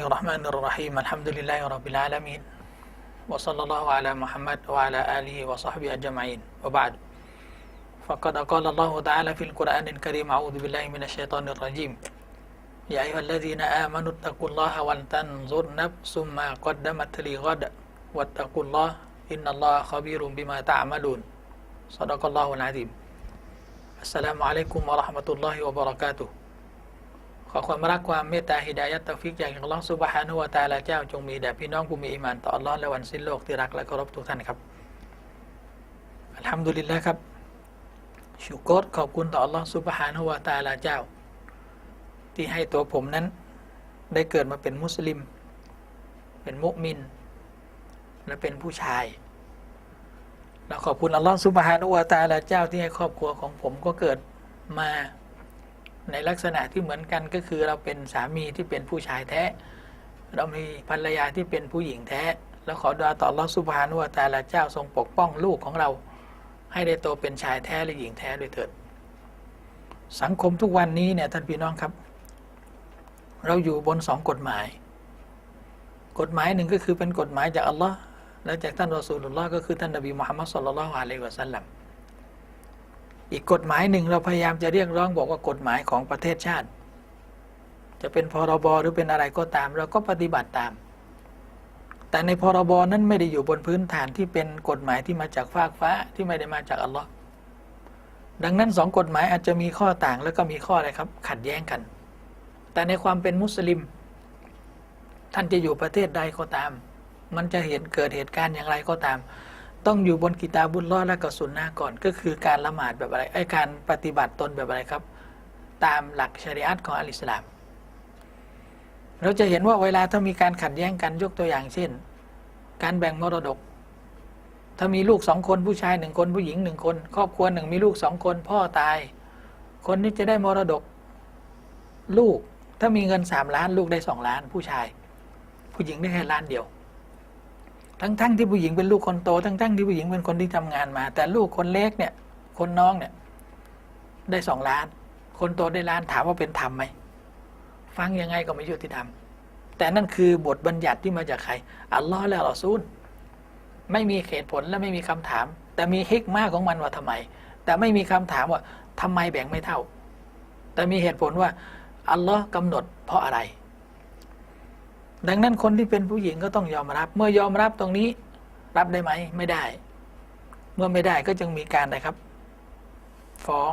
الله الرحمن الرحيم الحمد لله رب العالمين وصلى الله على محمد وعلى آله وصحبه أجمعين وبعد فقد قال الله تعالى في القرآن الكريم أعوذ بالله من الشيطان الرجيم يا أيها الذين آمنوا اتقوا الله ولتنظر نفس ما قدمت لغد واتقوا الله إن الله خبير بما تعملون صدق الله العظيم السلام عليكم ورحمة الله وبركاته ขอความรักความเมตตาฮิดายัตตฟิกจากอัลลอฮฺซุบฮานุวะตาลาเจ้าจงมีแด่พี่น้องผู้มีอิมานต่ออัลลอฮ์และวันสิ้นโลกที่รักและเคารพทุกท่านครับอัลฮัมดุลิลละครับชุกรขอบคุณต่ออัลลอฮ์ซุบฮานุวะตาลาเจ้า ที่ให้ตัวผมนั้นได้เกิดมาเป็นมุสลิม เป็นมุมิน และเป็นผู้ชายและขอบคุณอัลลอฮ์ซุบฮานุวะตาลาเจ้าที่ให้ครอบครัวของผมก็เกิดมา ในลักษณะที่เหมือนกันก็คือเราเป็นสามีที่เป็นผู้ชายแท้ เรามีภรรยาที่เป็นผู้หญิงแท้ แล้วขอดาต่อรอสุภานุวตาลาเจ้าทรงปกป้องลูกของเรา ให้ได้โตเป็นชายแท้และหญิงแท้ด้วยเถิด สังคมทุกวันนี้เนี่ยท่านพี่น้องครับ เราอยู่บนสองกฎหมาย กฎหมายหนึ่งก็คือเป็นกฎหมายจากอัลลอฮ์และจากท่านรอสูลุลลอฮ์ก็คือท่านนบีมุฮัมมัดสุลลัลฮุอะลัยฮิวะสัลลัม อีกกฎหมายหนึ่งเราพยายามจะเรียกร้องบอกว่ากฎหมายของประเทศชาติ จะเป็นพรบหรือเป็นอะไรก็ตาม เราก็ปฏิบัติตาม แต่ในพรบนั้นไม่ได้อยู่บนพื้นฐานที่เป็นกฎหมายที่มาจากฟากฟ้าที่ไม่ได้มาจากอัลลอฮ์ดังนั้นสองกฎหมายอาจจะมีข้อต่างแล้วก็มีข้ออะไรครับ ขัดแย้งกัน แต่ในความเป็นมุสลิม ท่านจะอยู่ประเทศใดก็ตาม มันจะเห็นเกิดเหตุการณ์อย่างไรก็ตาม ต้องอยู่บนกิตาบุลลอดและก็สุนนะก่อน ก็คือการละหมาดแบบอะไรไอ้การปฏิบัติตนแบบอะไรครับ ตามหลักชริอัตของอัลอิสลาม เราจะเห็นว่าเวลาถ้ามีการขัดแย้งกันยกตัวอย่างเช่น การแบ่งมรดก ถ้ามีลูกสองคนผู้ชายหนึ่งคนผู้หญิงหนึ่งคน ครอบครัวหนึ่งมีลูกสองคนพ่อตาย คนนี้จะได้มรดก ลูกถ้ามีเงินสามล้าน ลูกได้สองล้าน ผู้ชาย ผู้หญิงได้แค่ล้านเดียว ทั้งๆทที่ผู้หญิงเป็นลูกคนโต ทั้งๆทที่ผู้หญิงเป็นคนที่ทำงานมา แต่ลูกคนเล็กเนี่ย คนน้องเนี่ย ได้สองล้าน คนโตได้ล้านถามว่าเป็นธรรมไหมฟังยังไงก็ไม่ยุติธรรมแต่นั่นคือบทบัญญัติที่มาจากใครอัลลอฮ์และอัลซูลไม่มีเหตุผลและไม่มีคำถาม แต่มีฮิกมาของมันว่าทำไม แต่ไม่มีคำถามว่าทำไมแบ่งไม่เท่า แต่มีเหตุผลว่าอัลลอฮ์กำหนดเพราะอะไร ดังนั้นคนที่เป็นผู้หญิงก็ต้องยอมรับ เมื่อยอมรับตรงนี้ รับได้ไหมไม่ได้ เมื่อไม่ได้ก็จึงมีการนะครับ ฟ้อง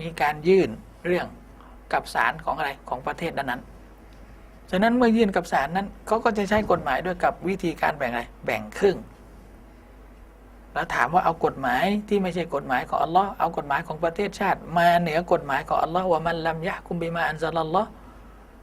มีการยื่นเรื่องกับศาลของอะไรของประเทศนั้นฉะนั้นเมื่อยื่นกับศาลนั้นเขาก็จะใช้กฎหมายด้วยกับวิธีการแบ่งอะไรแบ่งครึ่ง แล้วถามว่าเอากฎหมายที่ไม่ใช่กฎหมายของอัลลอฮ์เอากฎหมายของประเทศชาติ มาเหนือกฎหมายของอัลลอฮ์ว่ามันลำยะคุมบิมาอันซาลลลอฮ์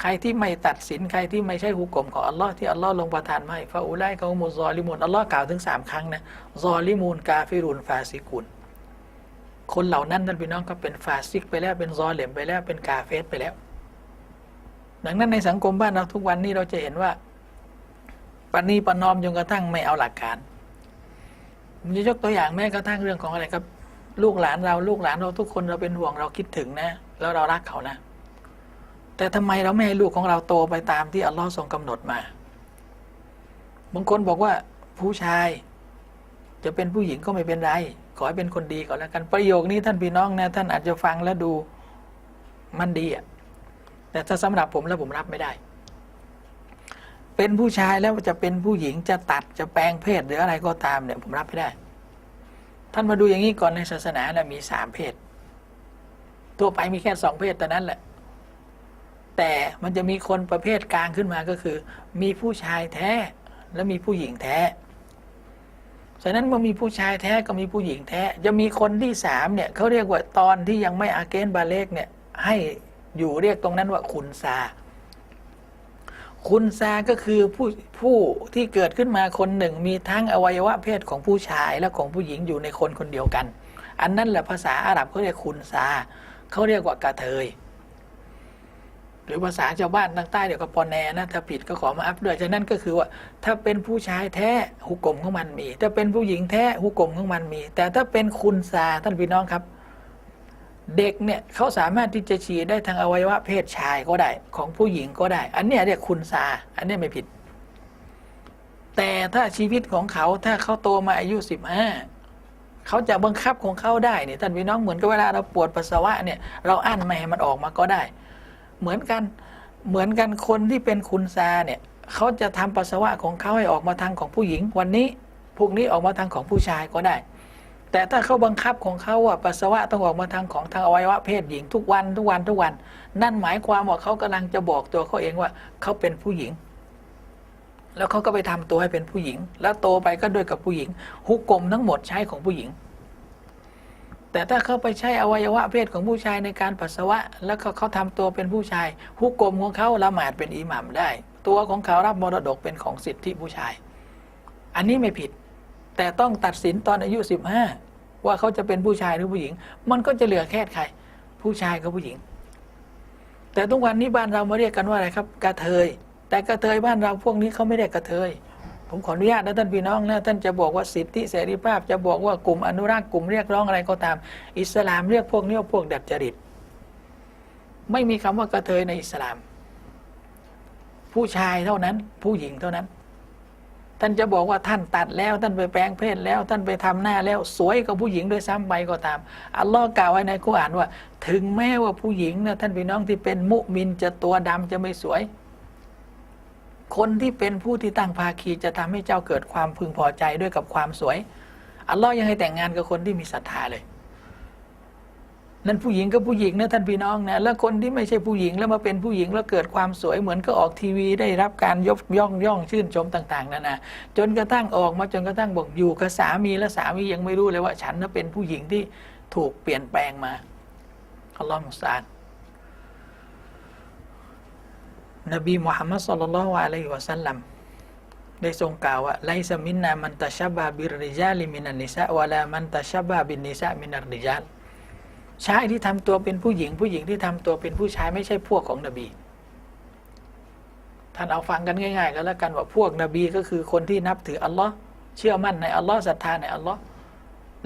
ใครที่ไม่ตัดสินใครที่ไม่ใช่หุกกลมของอัลลอฮ์ที่อัลลอฮ์ลงประทานมาให้ฟาอุไลเขามุซอลิมูนอัลลอฮ์กล่าวถึงสามครั้งนะซอลิมูนกาฟิรุนฟาซิกุนคนเหล่านั้นท่านพี่น้องก็เป็นฟาซิกไปแล้วเป็นซอเหลมไปแล้วเป็นกาเฟสไปแล้ว ดังนั้นในสังคมบ้านเราทุกวันนี้เราจะเห็นว่าปณีปนอมจนกระทั่งไม่เอาหลักการผมจะยกตัวอย่างแม้กระทั่งเรื่องของอะไรครับ ลูกหลานเราลูกหลานเราทุกคนเราเป็นห่วงเราคิดถึงนะ แล้วเรารักเขานะ แต่ทำไมเราไม่ให้ลูกของเราโตไปตามที่อัลลอฮ์ทรงกำหนดมา บางคนบอกว่าผู้ชาย จะเป็นผู้หญิงก็ไม่เป็นไร ขอให้เป็นคนดีก่อนแล้วกัน ประโยคนี้ท่านพี่น้องนะท่านอาจจะฟังแล้วดูมันดีอะ แต่ถ้าสำหรับผมแล้วผมรับไม่ได้ เป็นผู้ชายแล้วจะเป็นผู้หญิงจะตัดจะแปลงเพศหรืออะไรก็ตามเนี่ยผมรับไม่ได้ ท่านมาดูอย่างนี้ก่อนในศาสนาเนี่ยมีสามเพศ ตัวไปมีแค่สองเพศแต่นั้นแหละ แต่มันจะมีคนประเภทกลางขึ้นมาก็คือ มีผู้ชายแท้และมีผู้หญิงแท้ฉะนั้นเมื่อมีผู้ชายแท้ก็มีผู้หญิงแท้ จะมีคนที่สามเนี่ยเขาเรียกว่าตอนที่ยังไม่อาเกนบาเลกเนี่ยให้อยู่เรียกตรงนั้นว่าคุณซา คุณซาก็คือผู้ผู้ที่เกิดขึ้นมาคนหนึ่ง มีทั้งอวัยวะเพศของผู้ชายและของผู้หญิงอยู่ในคนคนเดียวกัน อันนั้นแหละภาษาอาหรับเขาเรียกคุณซาเขาเรียกว่ากระเทย หรือภาษาชาวบ้านทางใต้เดี๋ยวก็ปอนแนนะถ้าผิดก็ขอมาอัพด้วยฉะนั้นก็คือว่าถ้าเป็นผู้ชายแท้หุกกลมของมันมี ถ้าเป็นผู้หญิงแท้หุกกลมของมันมี แต่ถ้าเป็นคุณซาท่านพี่น้องครับ เด็กเนี่ยเขาสามารถที่จะฉี่ได้ทางอวัยวะเพศชายก็ได้ ของผู้หญิงก็ได้ อันเนี้ยเรียกคุณซาอันเนี้ยไม่ผิด แต่ถ้าชีวิตของเขาถ้าเขาโตมาอายุสิบห้าเขาจะบังคับของเขาได้เนี่ยท่านพี่น้องเหมือนกับเวลาเราปวดปัสสาวะเนี่ยเราอั้นไม่ให้มันออกมาก็ได้ เหมือนกันเหมือนกันคนที่เป็นคุณซาเนี่ยเขาจะทำปัสสาวะของเขาให้ออกมาทางของผู้หญิง วันนี้พรุ่งนี้ออกมาทางของผู้ชายก็ได้ แต่ถ้าเขาบังคับของเขาว่าปัสสาวะต้องออกมาทางของทางอวัยวะเพศหญิงทุกวันทุกวันทุกวัน นั่นหมายความว่าเขากำลังจะบอกตัวเขาเองว่าเขาเป็นผู้หญิง แล้วเขาก็ไปทำตัวให้เป็นผู้หญิง แล้วโตไปก็ด้วยกับผู้หญิง ฮุกกลมทั้งหมดใช้ของผู้หญิง แต่ถ้าเขาไปใช้อวัยวะเพศของผู้ชายในการปัสสาวะ แล้วเขาเขาทำตัวเป็นผู้ชายฮุกกลมของเขาละหมาดเป็นอิหมัมได้ ตัวของเขารับมรดกเป็นของสิทธิผู้ชาย อันนี้ไม่ผิด แต่ต้องตัดสินตอนอายุ 15 ว่าเขาจะเป็นผู้ชายหรือผู้หญิง มันก็จะเหลือแค่ใคร ผู้ชายกับผู้หญิง แต่ทุกวันนี้บ้านเรามาเรียกกันว่าอะไรครับ กระเทย แต่กระเทยบ้านเราพวกนี้เขาไม่ได้กระเทย ผมขออนุญาตนะท่านพี่น้องนะท่านจะบอกว่าสิทธิเสรีภาพ จะบอกว่ากลุ่มอนุรักษ์กลุ่มเรียกร้องอะไรก็ตาม อิสลามเรียกพวกนี้ว่าพวกดัดจริต ไม่มีคำว่ากระเทยในอิสลาม ผู้ชายเท่านั้น ผู้หญิงเท่านั้น ท่านจะบอกว่าท่านตัดแล้ว ท่านไปแปลงเพศแล้ว ท่านไปทำหน้าแล้ว สวยกว่าผู้หญิงด้วยซ้ำไปก็ตามอัลลอฮ์กล่าวไว้ในกุรอานว่า ถึงแม้ว่าผู้หญิงนะท่านพี่น้องที่เป็นมุมินจะตัวดำจะไม่สวย คนที่เป็นผู้ที่ตั้งภาคีจะทำให้เจ้าเกิดความพึงพอใจด้วยกับความสวย อัลลอฮ์ยังให้แต่งงานกับคนที่มีศรัทธาเลย นั่นผู้หญิงก็ผู้หญิงนะท่านพี่น้องนะแล้วคนที่ไม่ใช่ผู้หญิงแล้วมาเป็นผู้หญิงแล้วเกิดความสวยเหมือนก็ออกทีวีได้รับการยกย่องย่องชื่นชมต่าง ๆนานาจนกระทั่งออกมาจนกระทั่งบอกอยู่กับสามีแล้วสามียังไม่รู้เลยว่า ฉันน่ะเป็นผู้หญิงที่ถูกเปลี่ยนแปลงมาอัลลอฮ์มุสตาห์ นบีมุฮัมมัดสุลลัลลอฮุอะลัยฮิวะสัลลัมได้ทรงกล่าวว่าไลซามินนามันตะชบบาบิรริจาลิมินันนิสาวะลามันตะชบบาบินนิสามินัรริจาลชายที่ทำตัวเป็นผู้หญิง ผู้หญิงที่ทำตัวเป็นผู้ชายไม่ใช่พวกของนบี ท่านเอาฟังกันง่ายๆกันแล้วกันว่าพวกนบีก็คือคนที่นับถืออัลลอฮ์เชื่อมั่นในอัลลอฮ์ศรัทธาในอัลลอฮ์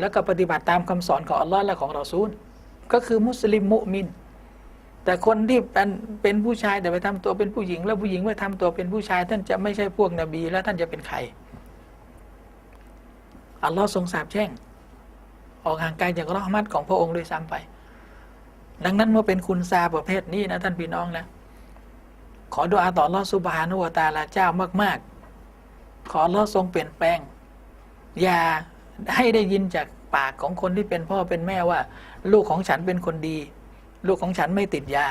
แล้วก็ปฏิบัติตามคำสอนของอัลลอฮ์และของเราซูล ก็คือมุสลิมมุมิน แต่คนที่เป็นเป็นผู้ชายแต่ไปทำตัวเป็นผู้หญิง แล้วผู้หญิงไปทำตัวเป็นผู้ชาย ท่านจะไม่ใช่พวกนบีแล้วท่านจะเป็นใครอัลลอฮ์ทรงสาบแช่ง ออกห่างไกลจากรอฮมัดของพระองค์ด้วยซ้ำไป ดังนั้นเมื่อเป็นคุณซาประเภทนี้นะท่านพี่น้องนะ ขอดุอาต่ออัลลอฮ์ซุบฮานุวตาลาเจ้ามาก ๆ ขออัลลอฮ์ทรงเปลี่ยนแปลง อย่าให้ได้ยินจากปากของคนที่เป็นพ่อเป็นแม่ว่า ลูกของฉันเป็นคนดี ลูกของฉันไม่ติดยา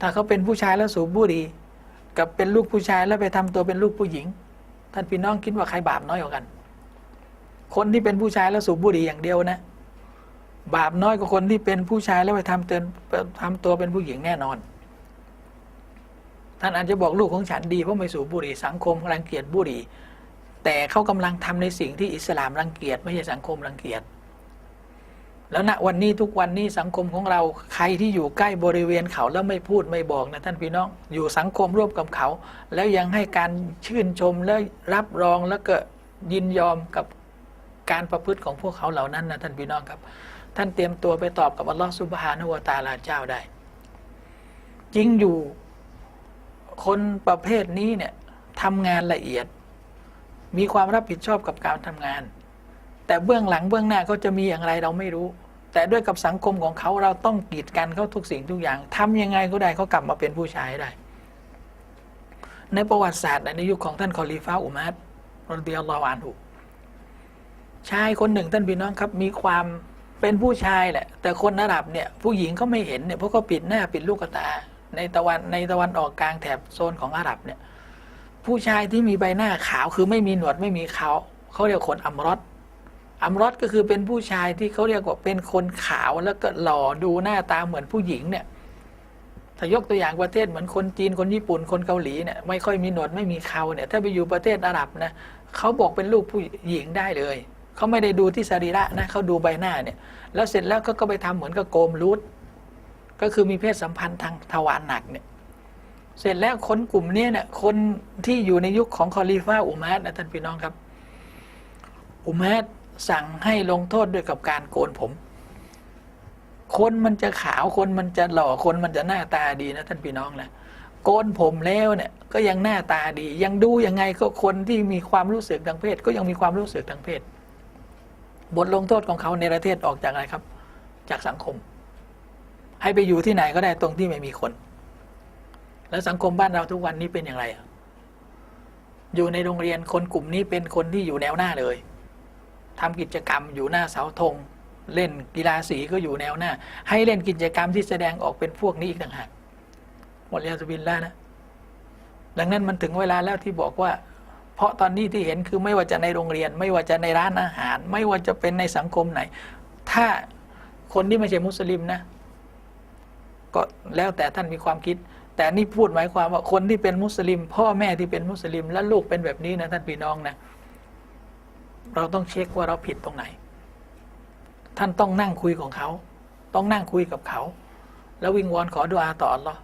ถ้าเขาเป็นผู้ชายแล้วสูบบุหรี่กับเป็นลูกผู้ชายแล้วไปทำตัวเป็นลูกผู้หญิง ท่านพี่น้องคิดว่าใครบาปน้อยกว่ากัน คนที่เป็นผู้ชายแล้วสูบบุหรี่อย่างเดียวนะ บาปน้อยกว่าคนที่เป็นผู้ชายแล้วไปทำเตือนทำตัวเป็นผู้หญิงแน่นอน ท่านอาจจะบอกลูกของฉันดีเพราะไม่สูบบุหรี่สังคมรังเกียจบุหรี่ แต่เขากำลังทำในสิ่งที่อิสลามรังเกียจไม่ใช่สังคมรังเกียจ แล้วณวันนี้ทุกวันนี้สังคมของเราใครที่อยู่ใกล้บริเวณเขาแล้วไม่พูดไม่บอกนะท่านพี่น้อง อยู่สังคมร่วมกับเขา แล้วยังให้การชื่นชมและรับรองแล้วก็ยินยอมกับการประพฤติของพวกเขาเหล่านั้นนะท่านพี่น้องครับ ท่านเตรียมตัวไปตอบกับอัลลอฮฺสุบฮานุวตาลาเจ้าได้ จริงอยู่คนประเภทนี้เนี่ยทำงานละเอียด มีความรับผิดชอบกับการทำงาน แต่เบื้องหลังเบื้องหน้าเขาจะมีอย่างไรเราไม่รู้ แต่ด้วยกับสังคมของเขาเราต้องกีดกันเขาทุกสิ่งทุกอย่างทำยังไงก็ได้เขากลับมาเป็นผู้ชายได้ ในประวัติศาสตร์ในยุคของท่านคอลีฟ้าอุมัดรอนเบียลลอวานหุชายคนหนึ่งท่านพี่น้องครับ มีความเป็นผู้ชายแหละ แต่คนอาหรับเนี่ยผู้หญิงเขาไม่เห็นเนี่ยเพราะเขาปิดหน้าปิดลูกตา ในตะวันในตะวันออกกลางแถบโซนของอาหรับเนี่ย ผู้ชายที่มีใบหน้าขาวคือไม่มีหนวดไม่มีเขาเขาเรียกคนอัมรอด อัมรอดก็คือเป็นผู้ชายที่เขาเรียกว่าเป็นคนขาวแล้วก็หล่อดูหน้าตาเหมือนผู้หญิงเนี่ยถ้ายกตัวอย่างประเทศเหมือนคนจีนคนญี่ปุ่นคนเกาหลีเนี่ยไม่ค่อยมีหนวดไม่มีเขาเนี่ยถ้าไปอยู่ประเทศอาหรับนะเขาบอกเป็นลูกผู้หญิงได้เลยเขาไม่ได้ดูที่สรีระนะเขาดูใบหน้าเนี่ย แล้วเสร็จแล้วก็ก็ไปทำเหมือนกับโกมรูทก็คือมีเพศสัมพันธ์ทางทวารหนักเนี่ยเสร็จแล้วคนกลุ่มนี้เนี่ยคนที่อยู่ในยุคของคอลีฟ้าอุมัดนะท่านพี่น้องครับ อุมัด สั่งให้ลงโทษด้วยกับการโกนผม คนมันจะขาวคนมันจะหล่อคนมันจะหน้าตาดีนะท่านพี่น้องนะโกนผมแล้วเนี่ยก็ยังหน้าตาดี ยังดูยังไงก็คนที่มีความรู้สึกทางเพศ ก็ยังมีความรู้สึกทางเพศ บทลงโทษของเขาในประเทศออกจากอะไรครับ จากสังคม ให้ไปอยู่ที่ไหนก็ได้ตรงที่ไม่มีคน แล้วสังคมบ้านเราทุกวันนี้เป็นอย่างไรอะอยู่ในโรงเรียนคนกลุ่มนี้เป็นคนที่อยู่แนวหน้าเลย ทำกิจกรรมอยู่หน้าเสาธงเล่นกีฬาสีก็อยู่แนวหน้า ให้เล่นกิจกรรมที่แสดงออกเป็นพวกนี้อีกต่างหากหมดเรียนสบินแล้วนะ ดังนั้นมันถึงเวลาแล้วที่บอกว่า เพราะตอนนี้ที่เห็นคือไม่ว่าจะในโรงเรียน ไม่ว่าจะในร้านอาหาร ไม่ว่าจะเป็นในสังคมไหน ถ้าคนที่ไม่ใช่มุสลิมนะ ก็แล้วแต่ท่านมีความคิด แต่นี่พูดหมายความว่าคนที่เป็นมุสลิม พ่อแม่ที่เป็นมุสลิม และลูกเป็นแบบนี้นะท่านพี่น้องนะ เราต้องเช็คว่าเราผิดตรงไหน ท่านต้องนั่งคุยของเขา ต้องนั่งคุยกับเขา แล้ววิงวอนขอดุอาต่ออัลลอฮ์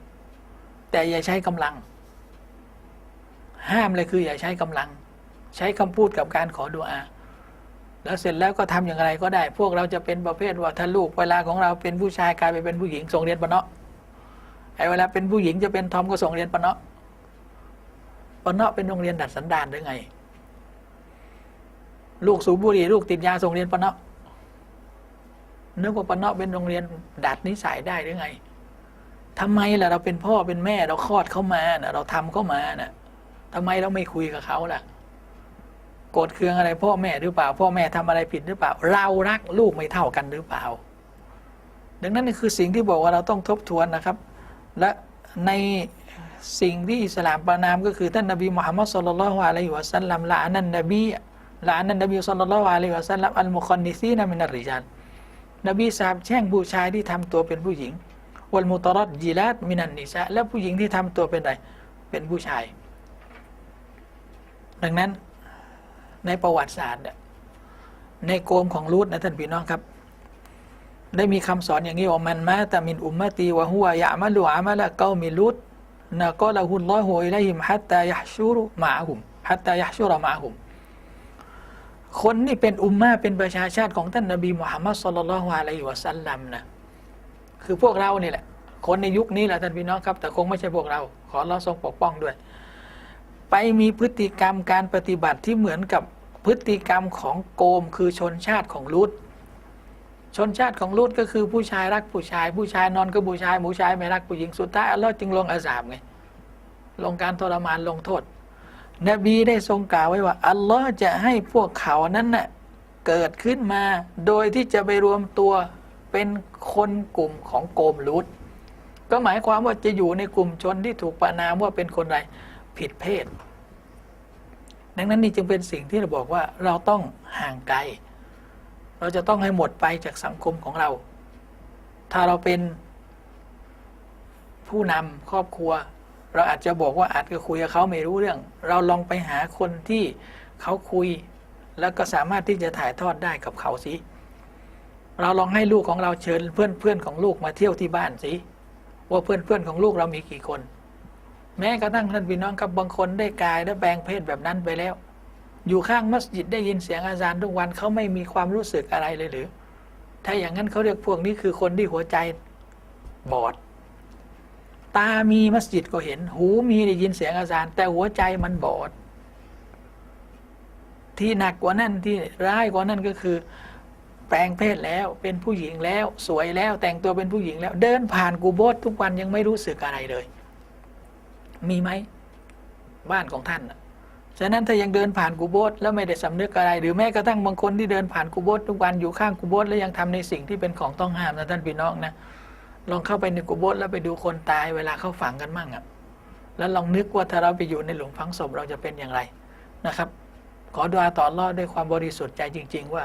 แต่อย่าใช้กำลัง ห้ามเลยคืออย่าใช้กำลัง ใช้คำพูดกับการขอดุอาแล้วเสร็จแล้วก็ทำอย่างไรก็ได้ พวกเราจะเป็นประเภทว่าถ้าลูกเวลาของเราเป็นผู้ชายกลายไปเป็นผู้หญิงส่งเรียนปะเนาะไอ้เวลาเป็นผู้หญิงจะเป็นทอมก็ส่งเรียนปะเนาะปะเนาะเป็นโรงเรียนดัดสันดานหรือไง ลูกสูบบุหรี่ลูกติดยาส่งเรียนปะเนาะนึกว่าปะเนาะเป็นโรงเรียนดัดนิสัยได้หรือไงทำไมล่ะเราเป็นพ่อเป็นแม่เราคลอดเขามานะเราทำเขามานะ่ะทำไมเราไม่คุยกับเขาล่ะโกรธเคืองอะไร พ่อแม่หรือเปล่า พ่อแม่ทำอะไรผิดหรือเปล่า เรารักลูกไม่เท่ากันหรือเปล่า ดังนั้นนี่คือสิ่งที่บอกว่าเราต้องทบทวนนะครับ และในสิ่งที่อิสลามประนามก็คือท่านนบีมุฮัมมัดสุลลัลฮุอะลัยฮิวะสัลลัมละอันนันนบี ละอันนันนบีสุลลัลลอฮุอะลัยฮิวะสัลลัมอัลมุคอนนิซีนะมินัรริจัลนบีสาบแช่งผู้ชายที่ทำตัวเป็นผู้หญิง วัลมุตรัดจิลาตมินันนิซาและผู้หญิงที่ทำตัวเป็นอะไรเป็นผู้ชาย ดังนั้นในประวัติศาสตร์ในโกมของรูทนะท่านพี่น้องครับ ได้มีคำสอนอย่างนี้ว่ามันมาตามินอุมมะตีวะฮุวะยะมัลุอามัละเกามิลุดนะกอละฮุลลอฮุอิลัยฮิมฮัตตายะชูรุมะฮุมฮัตตายะชูรมะฮุม คนนี่เป็นอุมมาเป็นประชาชาติของท่านนบีมุฮัมมัดสุลลัลฮุอะลัยฮิวะสัลลัมนะคือพวกเรานี่แหละ คนในยุคนี้แหละท่านพี่น้องครับ แต่คงไม่ใช่พวกเรา ขอเราทรงปกป้องด้วย ไปมีพฤติกรรมการปฏิบัติที่เหมือนกับพฤติกรรมของโกมคือชนชาติของลูตชนชาติของลูตก็คือผู้ชายรักผู้ชาย ผู้ชายนอนกับผู้ชายผู้ชายไม่รักผู้หญิงสุดท้ายอัลลอฮ์จึงลงอาสาบไงลงการทรมานลงโทษ นบีได้ทรงกล่าวไว้ว่า อัลลอฮ์จะให้พวกเขานั้นน่ะเกิดขึ้นมา โดยที่จะไปรวมตัวเป็นคนกลุ่มของโกมลูตก็หมายความว่าจะอยู่ในกลุ่มชนที่ถูกประนามว่าเป็นคนไรผิดเพศ ดังนั้นนี่จึงเป็นสิ่งที่เราบอกว่าเราต้องห่างไกล เราจะต้องให้หมดไปจากสังคมของเรา ถ้าเราเป็นผู้นำครอบครัว เราอาจจะบอกว่าอาจจะคุยกับเขาไม่รู้เรื่อง เราลองไปหาคนที่เขาคุย แล้วก็สามารถที่จะถ่ายทอดได้กับเขาสิเราลองให้ลูกของเราเชิญเพื่อนเพื่อนของลูกมาเที่ยวที่บ้านสิว่าเพื่อนเพื่อนของลูกเรามีกี่คน แม้กระทั่งท่านพี่น้องครับบางคนได้กายได้แปลงเพศแบบนั้นไปแล้ว อยู่ข้างมัสยิดได้ยินเสียงอาจารย์ทุกวันเขาไม่มีความรู้สึกอะไรเลยหรือ ถ้าอย่างนั้นเขาเรียกพวกนี้คือคนที่หัวใจบอด ตามีมัสยิดก็เห็น หูมีได้ยินเสียงอาจารย์แต่หัวใจมันบอด ที่หนักกว่านั้นที่ร้ายกว่านั้นก็คือ แปลงเพศแล้วเป็นผู้หญิงแล้ว สวยแล้วแต่งตัวเป็นผู้หญิงแล้ว เดินผ่านกูโบสทุกวันยังไม่รู้สึกอะไรเลย มีไหมบ้านของท่านฉะนั้นถ้ายังเดินผ่านกูโบสแล้วไม่ได้สำนึกอะไร หรือแม้กระทั่งบางคนที่เดินผ่านกูโบสทุกวันอยู่ข้างกูโบสแล้วยังทำในสิ่งที่เป็นของต้องห้ามนะท่านพี่น้องนะ ลองเข้าไปในกูโบสแล้วไปดูคนตายเวลาเขาฝังกันมั่งอะแล้วลองนึกว่าถ้าเราไปอยู่ในหลุมฝังศพเราจะเป็นอย่างไรนะครับ ขอดุอาต่ออัลอดด้วยความบริสุทธิ์ใจจริง ๆ ว่า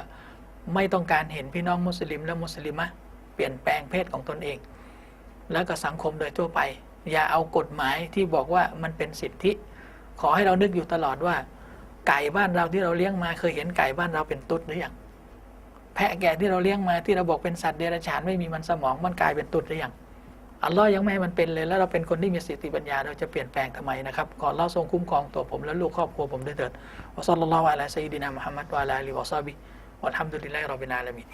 ไม่ต้องการเห็นพี่น้องมุสลิมและมุสลิมะเปลี่ยนแปลงเพศของตนเอง แล้วก็สังคมโดยทั่วไป อย่าเอากฎหมายที่บอกว่ามันเป็นสิทธิ ขอให้เรานึกอยู่ตลอดว่า ไก่บ้านเราที่เราเลี้ยงมาเคยเห็นไก่บ้านเราเป็นตุ๊ดหรือยัง แพะแกะที่เราเลี้ยงมาที่เราบอกเป็นสัตว์เดรัจฉานไม่มีมันสมองมันกลายเป็นตุดหรือยังอัลลอฮ์ยังไม่ให้มันเป็นเลย แล้วเราเป็นคนที่มีสติปัญญาเราจะเปลี่ยนแปลงทำไมนะครับขอเราทรงคุ้มครองตัวผมและลูกครอบครัวผมด้วยเถิดวะซัลลัลลอฮุอะลัยฮิวะซัลลัมมุฮัมมัดวะอะลาอาลีฮิวะซอบิวะฮัมดุลิลลาฮิร็อบบิลอาลามีน